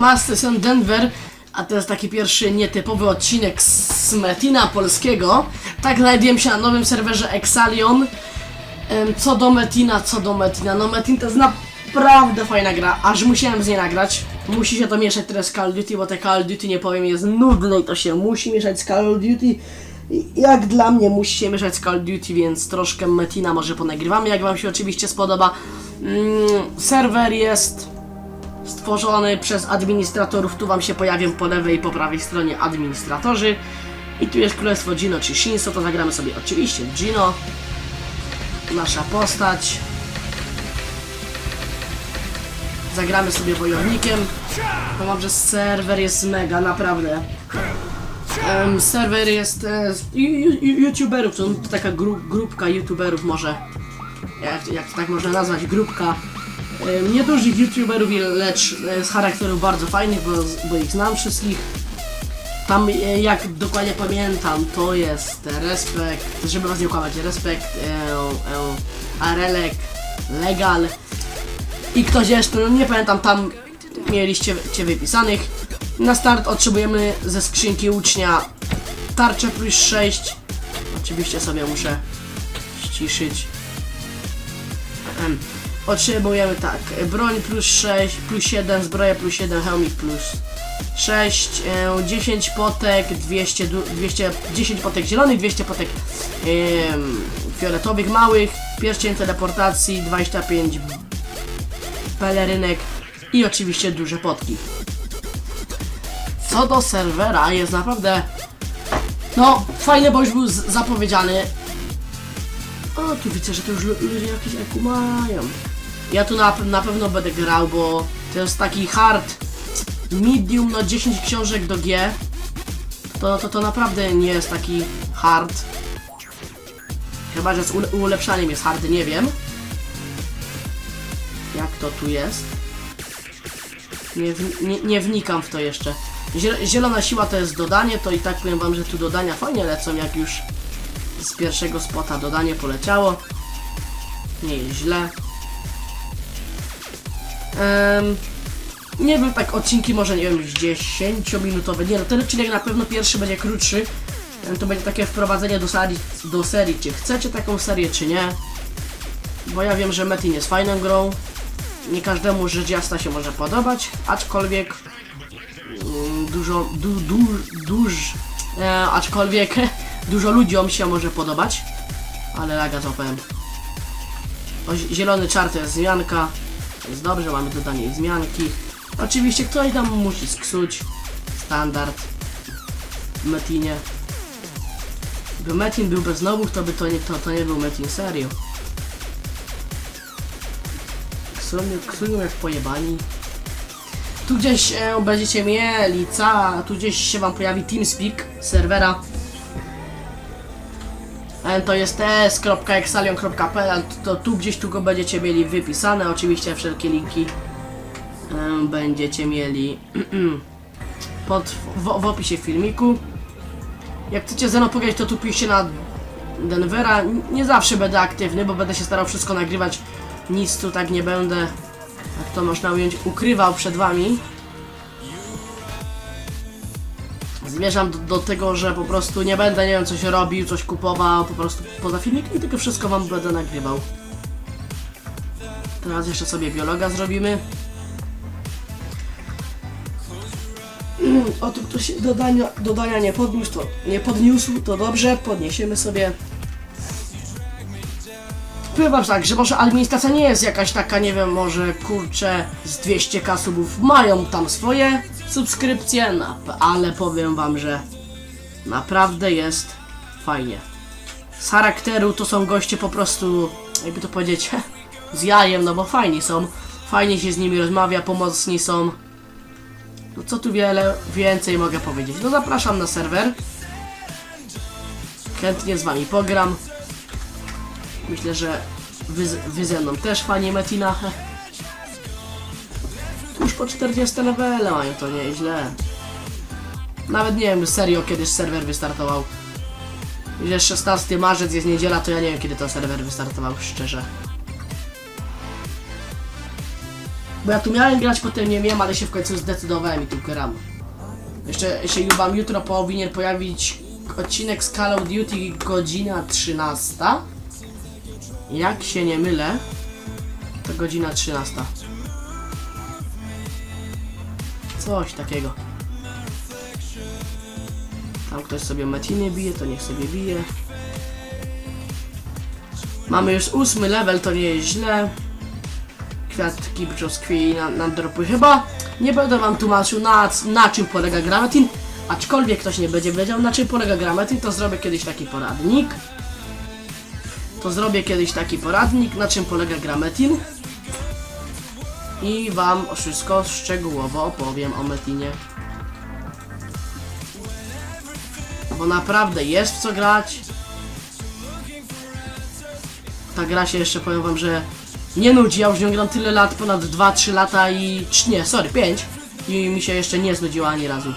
Masters and Denver, a jest taki pierwszy nietypowy odcinek z Metina polskiego. Tak znajduję się na nowym serwerze Exalion. Co do Metina, co do Metina, no Metin to jest naprawdę fajna gra, aż musiałem z niej nagrać. Musi się to mieszać teraz z Call of Duty, bo te Call of Duty, nie powiem, jest nudne i to się musi mieszać z Call of Duty. Jak dla mnie musi się mieszać z Call of Duty, więc troszkę Metina może ponagrywamy, jak wam się oczywiście spodoba. Mm, serwer jest stworzony przez administratorów. Tu wam się pojawią po lewej i po prawej stronie administratorzy. I tu jest królestwo Gino czy Shinso, to zagramy sobie oczywiście Gino. Nasza postać. Zagramy sobie wojownikiem. Powiem, że serwer jest mega, naprawdę. Em, serwer jest e, z youtuberów, to taka gru, grupka youtuberów może. Jak, jak to tak można nazwać, grupka niedużych youtuberów, lecz e, z charakterów bardzo fajnych, bo, bo ich znam wszystkich. Tam, e, jak dokładnie pamiętam, to jest Respekt, żeby was nie okłamać, Respekt, e, e, Arelek, Legal i ktoś jeszcze, no nie pamiętam, tam mieliście cię wypisanych. Na start otrzymujemy ze skrzynki ucznia tarczę plus 6. Oczywiście sobie muszę ściszyć. Otrzymujemy tak, broń plus 6, plus 7, zbroja plus 7, hełmik plus 6, e, 10 potek, 200, du- 200, 10 potek zielonych, 200 potek em, fioletowych małych, pierścień teleportacji, 25 pelerynek i oczywiście duże potki. Co do serwera jest naprawdę no fajny, bo już był zapowiedziany. O, tu widzę, że to już lu- ludzie jakieś eku mają. Ja tu na, na pewno będę grał, bo to jest taki hard medium, no 10 książek do G. To, to, to naprawdę nie jest taki hard. Chyba, że z ule- ulepszaniem jest hard, nie wiem. Jak to tu jest? Nie, nie, nie wnikam w to jeszcze. Ziel- Zielona siła to jest dodanie, to i tak powiem wam, że tu dodania fajnie lecą, jak już z pierwszego spota dodanie poleciało. Nie jest źle. Em, nie wiem, tak odcinki może, nie wiem, 10-minutowe. Nie no, ten odcinek na pewno pierwszy będzie krótszy. To będzie takie wprowadzenie do serii, do serii, czy chcecie taką serię, czy nie. Bo ja wiem, że Metin jest fajną grą. Nie każdemu rzecz jasna się może podobać, aczkolwiek mm, dużo, du, du, duż, e, aczkolwiek dużo ludziom się może podobać, ale laga to powiem. O, zi- zielony czar to jest zmianka, jest dobrze, mamy dodanie i zmianki. Oczywiście ktoś tam musi sksuć, standard, w Metinie. Gdyby Metin był bez nowów, to by to nie, to, to nie był Metin serio. Ksują, ksują jak pojebani. Tu gdzieś e, będziecie mieli ca, tu gdzieś się wam pojawi TeamSpeak serwera. E, to jest ts.exalion.pl, to tu gdzieś tu go będziecie mieli wypisane, oczywiście wszelkie linki e, będziecie mieli pod, w, w opisie filmiku. Jak chcecie ze mną to tu piszcie na Denvera. Nie zawsze będę aktywny, bo będę się starał wszystko nagrywać. Nic tu tak nie będę, jak to można ująć, ukrywał przed wami. Zmierzam do, do tego, że po prostu nie będę, nie wiem, coś robił, coś kupował, po prostu poza filmikiem, tylko wszystko wam będę nagrywał. Teraz jeszcze sobie biologa zrobimy. O tu ktoś dodania, dodania nie podniósł, to nie podniósł, to dobrze, podniesiemy sobie. Powiem tak, że może administracja nie jest jakaś taka, nie wiem, może kurczę z 200 kasubów mają tam swoje subskrypcje, na, ale powiem wam, że naprawdę jest fajnie. Z charakteru to są goście po prostu, jakby to powiedzieć, z jajem, no bo fajni są. Fajnie się z nimi rozmawia, pomocni są. No co tu wiele więcej mogę powiedzieć? No zapraszam na serwer. Chętnie z wami pogram. Myślę, że wy, wy ze mną też fani Metina. Po 40 levele mają, to nieźle. Nawet nie wiem serio kiedyś serwer wystartował. Że 16 marzec jest niedziela, to ja nie wiem kiedy to serwer wystartował, szczerze. Bo ja tu miałem grać, potem nie wiem, ale się w końcu zdecydowałem i tu gram. Jeszcze się chyba jutro powinien pojawić odcinek z Call of Duty godzina 13. Jak się nie mylę, to godzina 13. Coś takiego. Tam ktoś sobie metiny bije, to niech sobie bije. Mamy już ósmy level, to nie jest źle. Kwiatki brzoskwini nam, nam dropły. Chyba nie będę wam tłumaczył na, na czym polega Gramatin. Aczkolwiek ktoś nie będzie wiedział na czym polega Gramatin, to zrobię kiedyś taki poradnik. To zrobię kiedyś taki poradnik, na czym polega Gramatin. I wam wszystko szczegółowo opowiem o Metinie. Bo naprawdę jest w co grać. Ta gra się jeszcze powiem wam, że nie nudzi. Ja już nią gram tyle lat, ponad 2-3 lata i. Nie, sorry, 5. I mi się jeszcze nie znudziła ani razu.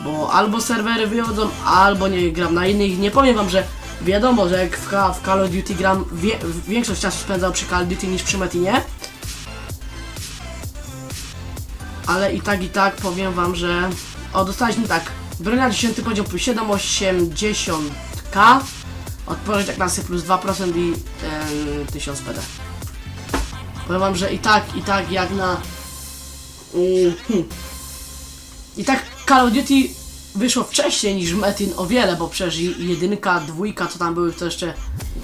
Bo albo serwery wychodzą, albo nie gram na innych. Nie powiem wam, że wiadomo, że jak w, w Call of Duty gram, wie, większość czasu spędzał przy Call of Duty niż przy Metinie. Ale i tak, i tak powiem wam, że... O, dostaliśmy tak. Bronia 10 poziom plus 780k. Odpowiedź jak nasy plus 2% i em, 1000 PD. Powiem wam, że i tak, i tak jak na... Mm, hmm. I tak Call of Duty wyszło wcześniej niż Metin o wiele, bo przecież jedynka, dwójka, co tam były to jeszcze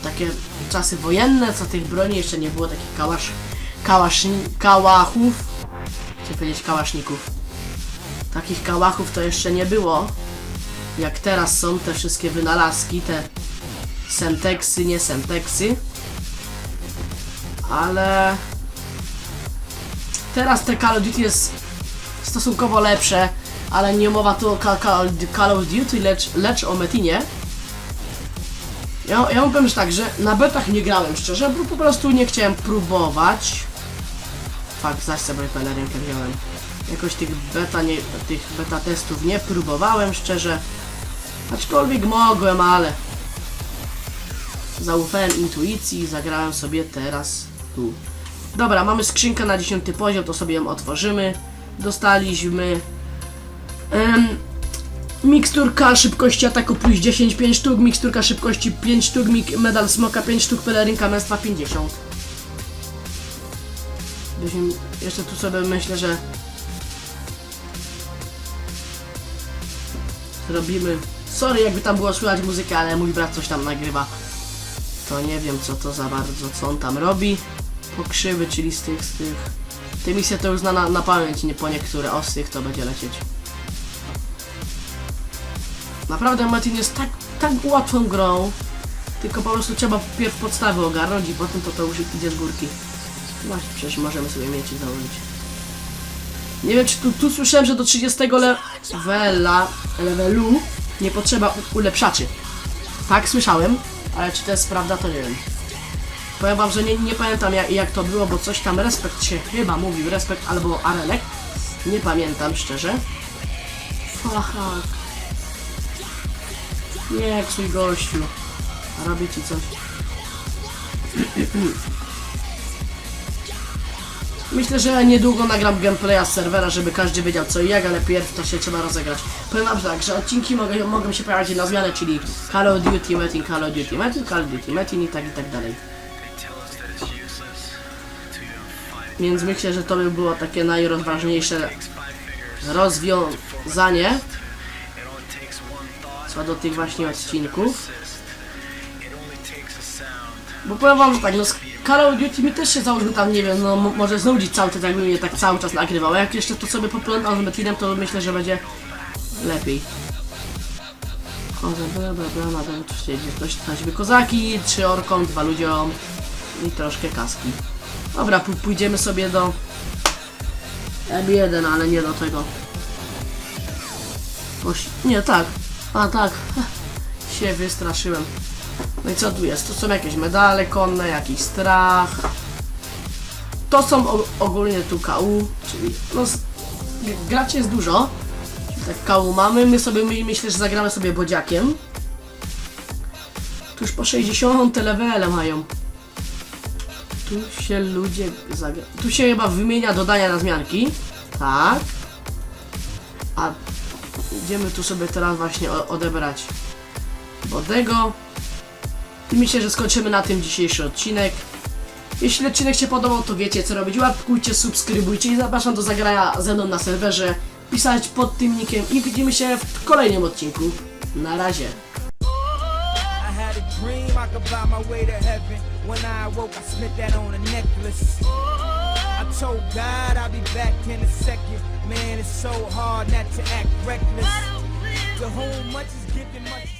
takie czasy wojenne, co tych broni jeszcze nie było, takich kałasz, kałasz, kałachów, chcę powiedzieć kałaszników. Takich kałachów to jeszcze nie było, jak teraz są te wszystkie wynalazki, te Semteksy, nie Semteksy. Ale teraz te Call of Duty jest stosunkowo lepsze, ale nie mowa tu o Ca- Call, Call of Duty, lecz, lecz o Metinie. Ja, ja wam powiem że tak, że na betach nie grałem szczerze, bo po prostu nie chciałem próbować. Fakt, zaś sobie pelerynkę wziąłem. Jakoś tych beta, nie, tych beta testów nie próbowałem szczerze. Aczkolwiek mogłem, ale zaufałem intuicji i zagrałem sobie teraz tu. Dobra, mamy skrzynkę na 10 poziom, to sobie ją otworzymy. Dostaliśmy em, miksturka szybkości ataku plus 10, 5 sztuk, miksturka szybkości 5 sztuk, medal smoka 5 sztuk, pelerynka męstwa 50. Byśmy, jeszcze tu sobie myślę, że zrobimy. Sorry, jakby tam było słychać muzykę, ale mój brat coś tam nagrywa. To nie wiem co to za bardzo, co on tam robi. Pokrzywy, czyli z tych, z tych. Te misje to już zna na, na pamięć, nie po niektóre. O, to będzie lecieć. Naprawdę Metin jest tak, tak łatwą grą. Tylko po prostu trzeba pierw podstawy ogarnąć i potem to, to już idzie z górki. Właśnie, przecież możemy sobie mieć i założyć. Nie wiem, czy tu, tu słyszałem, że do 30 levela, levelu nie potrzeba ulepszaczy. Tak, słyszałem, ale czy to jest prawda, to nie wiem. Powiem wam, że nie, nie pamiętam jak, jak to było, bo coś tam Respekt się chyba mówił, Respekt albo Arelek. Nie pamiętam, szczerze. Fahak. Nie, psuj gościu. Robię ci coś. Myślę, że niedługo nagram gameplaya z serwera, żeby każdy wiedział co i jak, ale pierw to się trzeba rozegrać. Powiem wam tak, że odcinki mogą, mogą się pojawiać na zmianę, czyli Call of Duty Metin, Call of Duty Metin, Call of Duty Metin i tak i tak dalej. Więc myślę, że to by było takie najrozważniejsze rozwiązanie co do tych właśnie odcinków. Bo powiem wam, tak, no Call of Duty mi też się załóżmy tam, nie wiem, no mo- może znudzić cały ten, jakby mnie tak cały czas nagrywał. Jak jeszcze to sobie poplątam z Metinem, to myślę, że będzie lepiej. O, bla bla bla, na dole oczywiście ktoś, taśmy kozaki, trzy orkom, dwa ludziom i troszkę kaski. Dobra, pó- pójdziemy sobie do M1, ale nie do tego. Oś... Nie, tak. A, tak. się wystraszyłem. No i co tu jest? To są jakieś medale konne, jakiś strach. To są ogólnie tu KU, czyli no z, g- graczy jest dużo. Tak KU mamy, my sobie my, myślę, że zagramy sobie bodziakiem. Tu już po 60 levele mają. Tu się ludzie zagra... Tu się chyba wymienia dodania na zmianki. Tak. A idziemy tu sobie teraz właśnie odebrać Bodego. I myślę, że skończymy na tym dzisiejszy odcinek. Jeśli odcinek się podobał, to wiecie co robić. Łapkujcie, subskrybujcie i zapraszam do zagrania ze mną na serwerze. Pisać pod tym nickiem i widzimy się w kolejnym odcinku. Na razie. Told God I'll be back in a second. Man, it's so hard not to act reckless. To whom much is given, much